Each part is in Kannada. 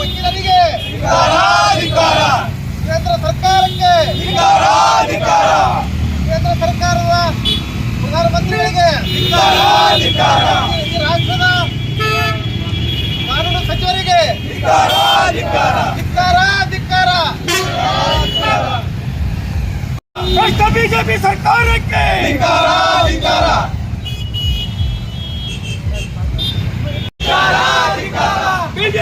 ವಕೀಲರಿಗೆ ಕೇಂದ್ರ ಸರ್ಕಾರಕ್ಕೆ ಕೇಂದ್ರ ಸರ್ಕಾರದ ಪ್ರಧಾನಮಂತ್ರಿಗಳಿಗೆ ಈ ರಾಷ್ಟ್ರದ ಕಾನೂನು ಸಚಿವರಿಗೆ ಧಿಕ್ಕಾರ ಧಿಕ್ಕಾರ ಭ್ರಷ್ಟ ಬಿಜೆಪಿ ಸರ್ಕಾರಕ್ಕೆ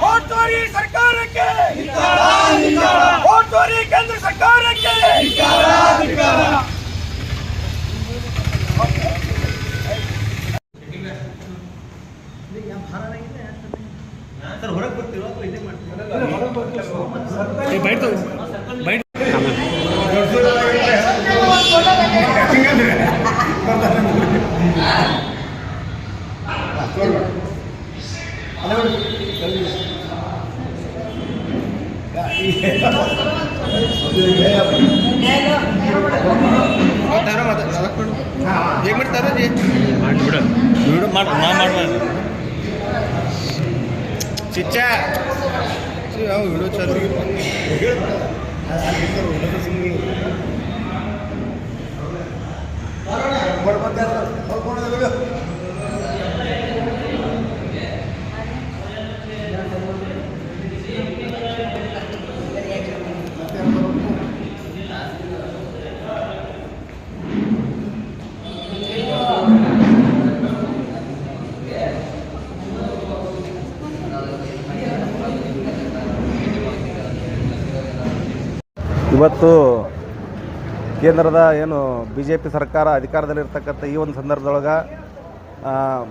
वोट चोरी सरकार के वोट चोरी केंद्र सरकार के ಸರ್ ಹೊರಗೆ ಬರ್ತೀರೋ ಅಥವಾ ಇಲ್ಲೇ ಮಾಡ್ತೀರೋ ಬೈಟ್ ಬೈಟ್ ಓಟೋರಿ ಸರ್ಕಾರಕ್ಕೆ ಓಟೋರಿ ಕೇಂದ್ರ ಸರ್ಕಾರಕ್ಕೆ ಚಿಚ್ಚ ವಿಡಿಯೋ ಚಾಲು ಇವತ್ತು ಕೇಂದ್ರದ ಏನು ಬಿ ಜೆ ಪಿ ಸರ್ಕಾರ ಅಧಿಕಾರದಲ್ಲಿರ್ತಕ್ಕಂಥ ಈ ಒಂದು ಸಂದರ್ಭದೊಳಗೆ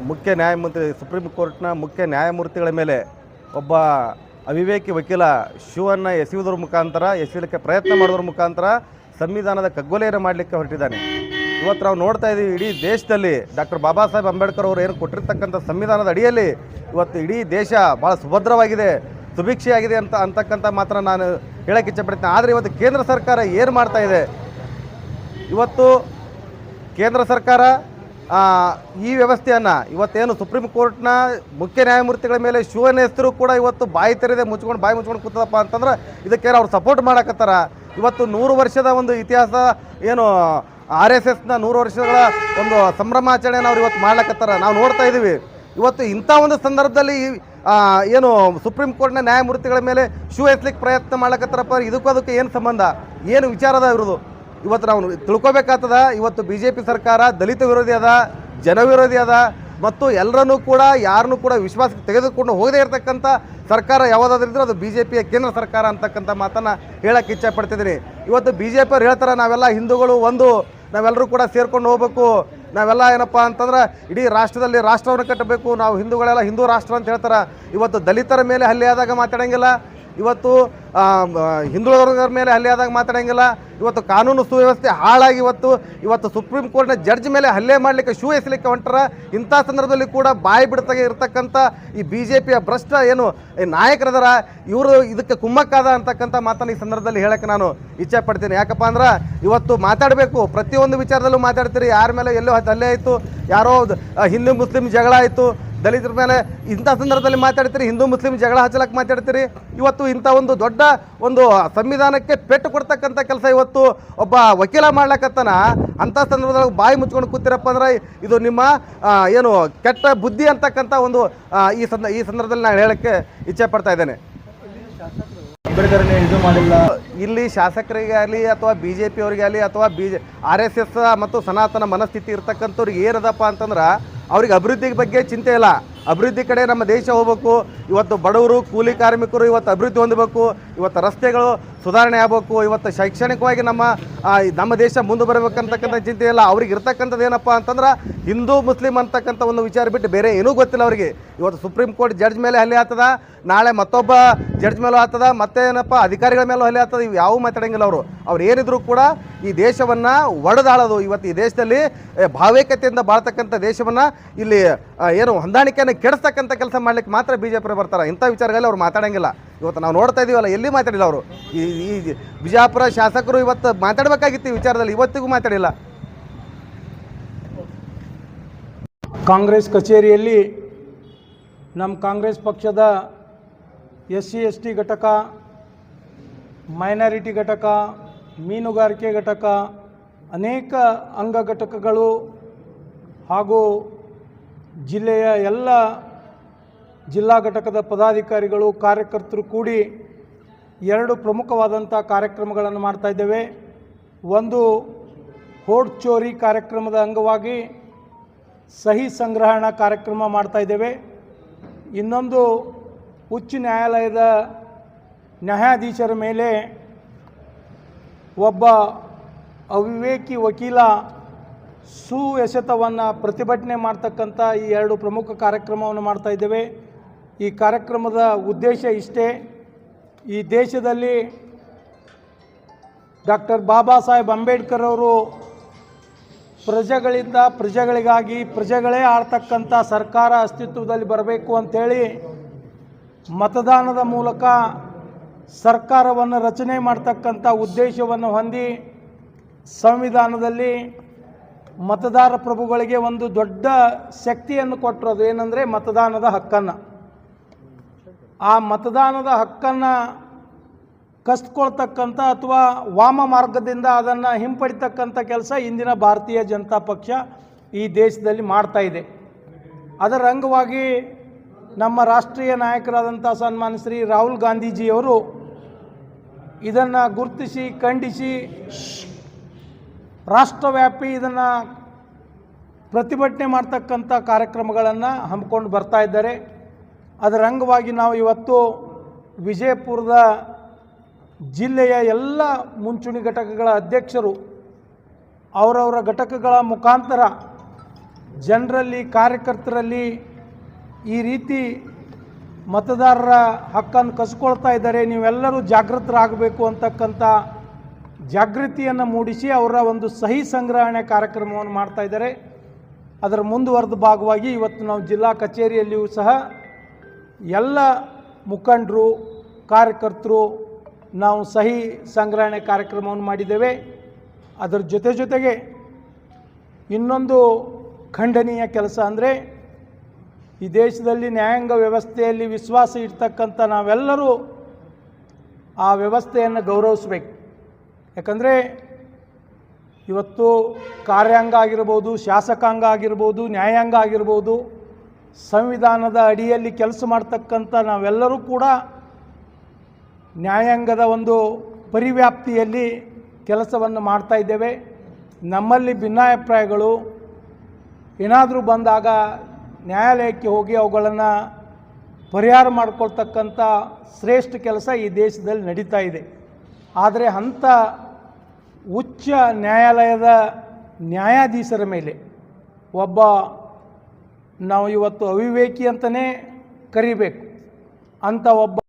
ಮುಖ್ಯ ನ್ಯಾಯಮೂರ್ತಿ, ಸುಪ್ರೀಂ ಕೋರ್ಟ್ನ ಮುಖ್ಯ ನ್ಯಾಯಮೂರ್ತಿಗಳ ಮೇಲೆ ಒಬ್ಬ ಅವಿವೇಕಿ ವಕೀಲ ಶಿವನ್ನು ಎಸೆಯುವುದರ ಮುಖಾಂತರ, ಎಸೆಯಲಿಕ್ಕೆ ಪ್ರಯತ್ನ ಮಾಡೋದ್ರ ಮುಖಾಂತರ ಸಂವಿಧಾನದ ಕಗ್ಗೊಲೆಯನ್ನು ಮಾಡಲಿಕ್ಕೆ ಹೊರಟಿದ್ದಾನೆ. ಇವತ್ತು ನಾವು ನೋಡ್ತಾ ಇದ್ದೀವಿ, ಇಡೀ ದೇಶದಲ್ಲಿ ಡಾಕ್ಟರ್ ಬಾಬಾ ಸಾಹೇಬ್ ಅಂಬೇಡ್ಕರ್ ಅವರು ಏನು ಕೊಟ್ಟಿರ್ತಕ್ಕಂಥ ಸಂವಿಧಾನದ ಅಡಿಯಲ್ಲಿ ಇವತ್ತು ಇಡೀ ದೇಶ ಭಾಳ ಸುಭದ್ರವಾಗಿದೆ. ಸುಭಿಕ್ಷೆಯಾಗಿದೆ ಅಂತ ಅಂತಕ್ಕಂಥ ಮಾತ್ರ ನಾನು ಹೇಳಕ್ಕೆ ಇಚ್ಛಪಡ್ತೀನಿ. ಆದರೆ ಇವತ್ತು ಕೇಂದ್ರ ಸರ್ಕಾರ ಏನು ಮಾಡ್ತಾ ಇದೆ? ಇವತ್ತು ಕೇಂದ್ರ ಸರ್ಕಾರ ಈ ವ್ಯವಸ್ಥೆಯನ್ನು ಇವತ್ತೇನು ಸುಪ್ರೀಂ ಕೋರ್ಟ್ನ ಮುಖ್ಯ ನ್ಯಾಯಮೂರ್ತಿಗಳ ಮೇಲೆ ಶಿವನ ಹೆಸರು ಕೂಡ ಇವತ್ತು ಬಾಯಿ ತೆರೆದೆ ಮುಚ್ಕೊಂಡು ಬಾಯಿ ಮುಚ್ಕೊಂಡು ಕೂತದಪ್ಪ ಅಂತಂದ್ರೆ ಇದಕ್ಕೆ ಅವ್ರು ಸಪೋರ್ಟ್ ಮಾಡಕತ್ತಾರ? ಇವತ್ತು ನೂರು ವರ್ಷದ ಒಂದು ಇತಿಹಾಸ, ಏನು, ಆರ್ ಎಸ್ ಎಸ್ನ ನೂರು ವರ್ಷಗಳ ಒಂದು ಸಂಭ್ರಮಾಚರಣೆಯನ್ನು ಅವ್ರು ಇವತ್ತು ಮಾಡ್ಲಕತ್ತಾರ? ನಾವು ನೋಡ್ತಾ ಇದ್ದೀವಿ ಇವತ್ತು ಇಂಥ ಒಂದು ಸಂದರ್ಭದಲ್ಲಿ ಏನು ಸುಪ್ರೀಂ ಕೋರ್ಟ್ನ ನ್ಯಾಯಮೂರ್ತಿಗಳ ಮೇಲೆ ಶೂ ಎಸ್ಲಿಕ್ಕೆ ಪ್ರಯತ್ನ ಮಾಡ್ಲಕತ್ತಾರಪ್ಪ ಇದಕ್ಕೂ ಅದಕ್ಕೆ ಏನು ಸಂಬಂಧ? ಏನು ವಿಚಾರದ ಇರೋದು ಇವತ್ತು ನಾವು ತಿಳ್ಕೊಬೇಕಾಗ್ತದ ಇವತ್ತು ಬಿ ಜೆ ಪಿ ಸರ್ಕಾರ ದಲಿತ ವಿರೋಧಿ ಅದ ಜನವಿರೋಧಿ ಅದ, ಮತ್ತು ಎಲ್ಲರನ್ನೂ ಕೂಡ, ಯಾರನ್ನೂ ಕೂಡ ವಿಶ್ವಾಸಕ್ಕೆ ತೆಗೆದುಕೊಂಡು ಹೋಗದೇ ಇರತಕ್ಕಂಥ ಸರ್ಕಾರ ಯಾವುದಾದ್ರಿದ್ರೆ ಅದು ಬಿ ಜೆ ಪಿಯ ಕೇಂದ್ರ ಸರ್ಕಾರ ಅಂತಕ್ಕಂಥ ಮಾತನ್ನು ಹೇಳಕ್ಕೆ ಇಚ್ಛೆ ಪಡ್ತಿದ್ದೀನಿ. ಇವತ್ತು ಬಿ ಜೆ ಪಿಯವ್ರು ಹೇಳ್ತಾರೆ, ನಾವೆಲ್ಲ ಹಿಂದೂಗಳು ಒಂದು, ನಾವೆಲ್ಲರೂ ಕೂಡ ಸೇರ್ಕೊಂಡು ಹೋಗ್ಬೇಕು. ನಾವೆಲ್ಲ ಏನಪ್ಪ ಅಂತಂದ್ರೆ ಇಡೀ ರಾಷ್ಟ್ರದಲ್ಲಿ ರಾಷ್ಟ್ರವನ್ನು ಕಟ್ಟಬೇಕು. ನಾವು ಹಿಂದೂಗಳೆಲ್ಲ ಹಿಂದೂ ರಾಷ್ಟ್ರ ಅಂತ ಹೇಳ್ತಾರೆ. ಇವತ್ತು ದಲಿತರ ಮೇಲೆ ಹಲ್ಲೆ ಆದಾಗ ಮಾತಾಡಂಗಿಲ್ಲ. ಇವತ್ತು ಹಿಂದುಳಿದವರ ಮೇಲೆ ಹಲ್ಲೆ ಆದಾಗ ಮಾತಾಡೋಂಗಿಲ್ಲ. ಇವತ್ತು ಕಾನೂನು ಸುವ್ಯವಸ್ಥೆ ಹಾಳಾಗಿ ಇವತ್ತು ಇವತ್ತು ಸುಪ್ರೀಂ ಕೋರ್ಟ್ನ ಜಡ್ಜ್ ಮೇಲೆ ಹಲ್ಲೆ ಮಾಡಲಿಕ್ಕೆ ಶೂ ಎಸಲಿಕ್ಕೆ ಹೊಂಟರ. ಇಂಥ ಸಂದರ್ಭದಲ್ಲಿ ಕೂಡ ಬಾಯಿ ಬಿಡ್ತಾಗೆ ಇರತಕ್ಕಂಥ ಈ ಬಿ ಜೆ ಪಿಯ ಭ್ರಷ್ಟ ಏನು ನಾಯಕರದರ, ಇವರು ಇದಕ್ಕೆ ಕುಮ್ಮಕ್ಕಾದ ಅಂತಕ್ಕಂಥ ಮಾತನ್ನು ಈ ಸಂದರ್ಭದಲ್ಲಿ ಹೇಳಕ್ಕೆ ನಾನು ಇಚ್ಛೆ ಪಡ್ತೀನಿ. ಯಾಕಪ್ಪ ಅಂದ್ರೆ, ಇವತ್ತು ಮಾತಾಡಬೇಕು. ಪ್ರತಿಯೊಂದು ವಿಚಾರದಲ್ಲೂ ಮಾತಾಡ್ತೀರಿ. ಯಾರ ಮೇಲೆ ಎಲ್ಲೋ ಹಲ್ಲೆ ಆಯಿತು, ಯಾರೋ ಹಿಂದೂ, ಮುಸ್ಲಿಂ ಜಗಳ ಆಯಿತು ದಲಿತರ ಮೇಲೆ ಇಂಥ ಸಂದರ್ಭದಲ್ಲಿ ಮಾತಾಡ್ತೀರಿ? ಹಿಂದೂ, ಮುಸ್ಲಿಂ ಜಗಳ ಹಚ್ಚಲಕ್ಕೆ ಮಾತಾಡ್ತೀರಿ? ಇವತ್ತು ಇಂಥ ಒಂದು ದೊಡ್ಡ ಒಂದು ಸಂವಿಧಾನಕ್ಕೆ ಪೆಟ್ಟು ಕೊಡ್ತಕ್ಕಂಥ ಕೆಲಸ ಇವತ್ತು ಒಬ್ಬ ವಕೀಲ ಮಾಡ್ಲಕತ್ತಾನ, ಅಂಥ ಸಂದರ್ಭದೊಳಗೆ ಬಾಯಿ ಮುಚ್ಕೊಂಡು ಕೂತಿರಪ್ಪ ಅಂದ್ರೆ ಇದು ನಿಮ್ಮ ಏನು ಕೆಟ್ಟ ಬುದ್ಧಿ ಅಂತಕ್ಕಂಥ ಒಂದು ಈ ಸಂದ, ಈ ಸಂದರ್ಭದಲ್ಲಿ ನಾನು ಹೇಳಕ್ಕೆ ಇಚ್ಛೆ ಪಡ್ತಾ ಇದ್ದೇನೆ. ಇದು ಮಾಡಿಲ್ಲ ಇಲ್ಲಿ ಶಾಸಕರಿಗೆ ಆಗಲಿ ಅಥವಾ ಬಿ ಜೆ ಪಿ ಅವರಿಗೆ ಆಗಲಿ ಅಥವಾ B J, R S S ಮತ್ತು ಸನಾತನ ಮನಸ್ಥಿತಿ ಇರ್ತಕ್ಕಂಥವ್ರಿಗೆ ಏನದಪ್ಪ ಅಂತಂದ್ರೆ ಅವ್ರಿಗೆ ಅಭಿವೃದ್ಧಿ ಬಗ್ಗೆ ಚಿಂತೆ ಇಲ್ಲ. ಅಭಿವೃದ್ಧಿ ಕಡೆ ನಮ್ಮ ದೇಶ ಹೋಗ್ಬೇಕು. ಇವತ್ತು ಬಡವರು, ಕೂಲಿ ಕಾರ್ಮಿಕರು ಇವತ್ತು ಅಭಿವೃದ್ಧಿ ಹೊಂದಬೇಕು. ಇವತ್ತು ರಸ್ತೆಗಳು ಸುಧಾರಣೆ ಆಗಬೇಕು. ಇವತ್ತು ಶೈಕ್ಷಣಿಕವಾಗಿ ನಮ್ಮ ನಮ್ಮ ದೇಶ ಮುಂದೆ ಬರಬೇಕಂತಕ್ಕಂಥ ಚಿಂತೆ ಇಲ್ಲ. ಅವ್ರಿಗೆ ಇರ್ತಕ್ಕಂಥದ್ದು ಏನಪ್ಪ ಅಂತಂದ್ರೆ ಹಿಂದೂ, ಮುಸ್ಲಿಂ ಅಂತಕ್ಕಂಥ ಒಂದು ವಿಚಾರ ಬಿಟ್ಟು ಬೇರೆ ಏನೂ ಗೊತ್ತಿಲ್ಲ ಅವರಿಗೆ. ಇವತ್ತು ಸುಪ್ರೀಂ ಕೋರ್ಟ್ ಜಡ್ಜ್ ಮೇಲೆ ಹಲ್ಲೆ ಆಗ್ತದ. ನಾಳೆ ಮತ್ತೊಬ್ಬ ಜಡ್ಜ್ ಮೇಲೂ ಆಗ್ತದ. ಮತ್ತೆ ಏನಪ್ಪ ಅಧಿಕಾರಿಗಳ ಮೇಲೂ ಹಲ್ಲೆ ಆಗ್ತದೆ. ಇವು ಯಾವ ಮಾತಾಡಂಗಿಲ್ಲ ಅವರು. ಅವ್ರು ಏನಿದ್ರು ಕೂಡ ಈ ದೇಶವನ್ನು ಒಡೆದಾಳೋದು. ಇವತ್ತು ಈ ದೇಶದಲ್ಲಿ ಭಾವೈಕ್ಯತೆಯಿಂದ ಬಾಳ್ತಕ್ಕಂಥ ದೇಶವನ್ನು ಇಲ್ಲಿ ಏನು ಹೊಂದಾಣಿಕೆಯನ್ನು ಕೆಡಿಸ್ತಕ್ಕಂಥ ಕೆಲಸ ಮಾಡ್ಲಿಕ್ಕೆ ಮಾತ್ರ ಬಿ ಜೆ ಬರ್ತಾರೆ. ಇಂಥ ವಿಚಾರಗಳಲ್ಲಿ ಅವ್ರು ಮಾತಾಡಂಗಿಲ್ಲ. ಇವತ್ತು ನಾವು ನೋಡ್ತಾ ಇದೀವಲ್ಲ, ಎಲ್ಲಿ ಮಾತಾಡಿಲ್ಲ ಅವರು? ಈ ಈ ಬಿಜಾಪುರ ಶಾಸಕರು ಇವತ್ತು ಮಾತಾಡಬೇಕಾಗಿತ್ತು ಈ ವಿಚಾರದಲ್ಲಿ, ಇವತ್ತಿಗೂ ಮಾತಾಡಿಲ್ಲ. ಕಾಂಗ್ರೆಸ್ ಕಚೇರಿಯಲ್ಲಿ ನಮ್ಮ ಕಾಂಗ್ರೆಸ್ ಪಕ್ಷದ ಎಸ್ ಸಿ, ಎಸ್ ಟಿ ಘಟಕ, ಮೈನಾರಿಟಿ ಘಟಕ, ಮೀನುಗಾರಿಕೆ ಘಟಕ, ಅನೇಕ ಅಂಗ ಘಟಕಗಳು ಹಾಗೂ ಜಿಲ್ಲೆಯ ಎಲ್ಲ ಜಿಲ್ಲಾ ಘಟಕದ ಪದಾಧಿಕಾರಿಗಳು, ಕಾರ್ಯಕರ್ತರು ಕೂಡಿ ಎರಡು ಪ್ರಮುಖವಾದಂಥ ಕಾರ್ಯಕ್ರಮಗಳನ್ನು ಮಾಡ್ತಾ ಇದ್ದೇವೆ. ಒಂದು ಹೋಡ್ ಚೋರಿ ಕಾರ್ಯಕ್ರಮದ ಅಂಗವಾಗಿ ಸಹಿ ಸಂಗ್ರಹಣಾ ಕಾರ್ಯಕ್ರಮ ಮಾಡ್ತಾ ಇದ್ದೇವೆ. ಇನ್ನೊಂದು ಉಚ್ಚ ನ್ಯಾಯಾಲಯದ ನ್ಯಾಯಾಧೀಶರ ಮೇಲೆ ಒಬ್ಬ ಅವಿವೇಕಿ ವಕೀಲ ಸುಎಸೆತವನ್ನು ಪ್ರತಿಭಟನೆ ಮಾಡ್ತಕ್ಕಂಥ ಈ ಎರಡು ಪ್ರಮುಖ ಕಾರ್ಯಕ್ರಮವನ್ನು ಮಾಡ್ತಾ ಇದ್ದೇವೆ. ಈ ಕಾರ್ಯಕ್ರಮದ ಉದ್ದೇಶ ಇಷ್ಟೇ. ಈ ದೇಶದಲ್ಲಿ ಡಾಕ್ಟರ್ ಬಾಬಾ ಸಾಹೇಬ್ ಅಂಬೇಡ್ಕರ್ ಅವರು ಪ್ರಜೆಗಳಿಂದ ಪ್ರಜೆಗಳಿಗಾಗಿ ಪ್ರಜೆಗಳೇ ಆಡ್ತಕ್ಕಂಥ ಸರ್ಕಾರ ಅಸ್ತಿತ್ವದಲ್ಲಿ ಬರಬೇಕು ಅಂಥೇಳಿ ಮತದಾನದ ಮೂಲಕ ಸರ್ಕಾರವನ್ನು ರಚನೆ ಮಾಡ್ತಕ್ಕಂಥ ಉದ್ದೇಶವನ್ನು ಹೊಂದಿ ಸಂವಿಧಾನದಲ್ಲಿ ಮತದಾರ ಪ್ರಭುಗಳಿಗೆ ಒಂದು ದೊಡ್ಡ ಶಕ್ತಿಯನ್ನು ಕೊಟ್ಟರು ಅದು ಏನಂದರೆ ಮತದಾನದ ಹಕ್ಕನ್ನು. ಆ ಮತದಾನದ ಹಕ್ಕನ್ನು ಕಸ್ಕೊಳ್ತಕ್ಕಂಥ ಅಥವಾ ವಾಮ ಮಾರ್ಗದಿಂದ ಅದನ್ನು ಹಿಂಪಡಿತಕ್ಕಂಥ ಕೆಲಸ ಇಂದಿನ ಭಾರತೀಯ ಜನತಾ ಪಕ್ಷ ಈ ದೇಶದಲ್ಲಿ ಮಾಡ್ತಾ ಇದೆ. ಅದರ ಅಂಗವಾಗಿ ನಮ್ಮ ರಾಷ್ಟ್ರೀಯ ನಾಯಕರಾದಂಥ ಸನ್ಮಾನ ಶ್ರೀ ರಾಹುಲ್ ಗಾಂಧೀಜಿಯವರು ಇದನ್ನು ಗುರುತಿಸಿ, ಖಂಡಿಸಿ ರಾಷ್ಟ್ರವ್ಯಾಪಿ ಇದನ್ನು ಪ್ರತಿಭಟನೆ ಮಾಡ್ತಕ್ಕಂಥ ಕಾರ್ಯಕ್ರಮಗಳನ್ನು ಹಮ್ಮಿಕೊಂಡು ಬರ್ತಾ ಇದ್ದಾರೆ. ಅದರ ಅಂಗವಾಗಿ ನಾವು ಇವತ್ತು ವಿಜಯಪುರದ ಜಿಲ್ಲೆಯ ಎಲ್ಲ ಮುಂಚೂಣಿ ಘಟಕಗಳ ಅಧ್ಯಕ್ಷರು, ಅವರವರ ಘಟಕಗಳ ಮುಖಾಂತರ ಜನರಲ್ಲಿ, ಕಾರ್ಯಕರ್ತರಲ್ಲಿ ಈ ರೀತಿ ಮತದಾರರ ಹಕ್ಕನ್ನು ಕಸ್ಕೊಳ್ತಾ ಇದ್ದಾರೆ. ನೀವೆಲ್ಲರೂ ಜಾಗೃತರಾಗಬೇಕು ಅಂತಕ್ಕಂಥ ಜಾಗೃತಿಯನ್ನು ಮೂಡಿಸಿ ಅವರ ಒಂದು ಸಹಿ ಸಂಗ್ರಹಣೆ ಕಾರ್ಯಕ್ರಮವನ್ನು ಮಾಡ್ತಾ ಇದ್ದಾರೆ. ಅದರ ಮುಂದುವರೆದ ಭಾಗವಾಗಿ ಇವತ್ತು ನಾವು ಜಿಲ್ಲಾ ಕಚೇರಿಯಲ್ಲಿಯೂ ಸಹ ಎಲ್ಲ ಮುಖಂಡರು, ಕಾರ್ಯಕರ್ತರು ನಾವು ಸಹಿ ಸಂಗ್ರಹಣೆ ಕಾರ್ಯಕ್ರಮವನ್ನು ಮಾಡಿದ್ದೇವೆ. ಅದರ ಜೊತೆ ಜೊತೆಗೆ ಇನ್ನೊಂದು ಖಂಡನೀಯ ಕೆಲಸ ಅಂದರೆ ಈ ದೇಶದಲ್ಲಿ ನ್ಯಾಯಾಂಗ ವ್ಯವಸ್ಥೆಯಲ್ಲಿ ವಿಶ್ವಾಸ ಇಡ್ತಕ್ಕಂಥ ನಾವೆಲ್ಲರೂ ಆ ವ್ಯವಸ್ಥೆಯನ್ನು ಗೌರವಿಸ್ಬೇಕು. ಯಾಕಂದರೆ ಇವತ್ತು ಕಾರ್ಯಾಂಗ ಆಗಿರ್ಬೋದು, ಶಾಸಕಾಂಗ ಆಗಿರ್ಬೋದು, ನ್ಯಾಯಾಂಗ ಆಗಿರ್ಬೋದು, ಸಂವಿಧಾನದ ಅಡಿಯಲ್ಲಿ ಕೆಲಸ ಮಾಡ್ತಕ್ಕಂಥ ನಾವೆಲ್ಲರೂ ಕೂಡ ನ್ಯಾಯಾಂಗದ ಒಂದು ಪರಿವ್ಯಾಪ್ತಿಯಲ್ಲಿ ಕೆಲಸವನ್ನು ಮಾಡ್ತಾ ಇದ್ದೇವೆ. ನಮ್ಮಲ್ಲಿ ಭಿನ್ನಾಭಿಪ್ರಾಯಗಳು ಏನಾದರೂ ಬಂದಾಗ ನ್ಯಾಯಾಲಯಕ್ಕೆ ಹೋಗಿ ಅವುಗಳನ್ನು ಪರಿಹಾರ ಮಾಡಿಕೊಳ್ತಕ್ಕಂಥ ಶ್ರೇಷ್ಠ ಕೆಲಸ ಈ ದೇಶದಲ್ಲಿ ನಡೀತಾ ಇದೆ. ಆದರೆ ಅಂಥ ಉಚ್ಚ ನ್ಯಾಯಾಲಯದ ನ್ಯಾಯಾಧೀಶರ ಮೇಲೆ ಒಬ್ಬ ನಾವು ಇವತ್ತು ಅವಿವೇಕಿ ಅಂತಲೇ ಕರಿಬೇಕು. ಅಂಥ ಒಬ್ಬ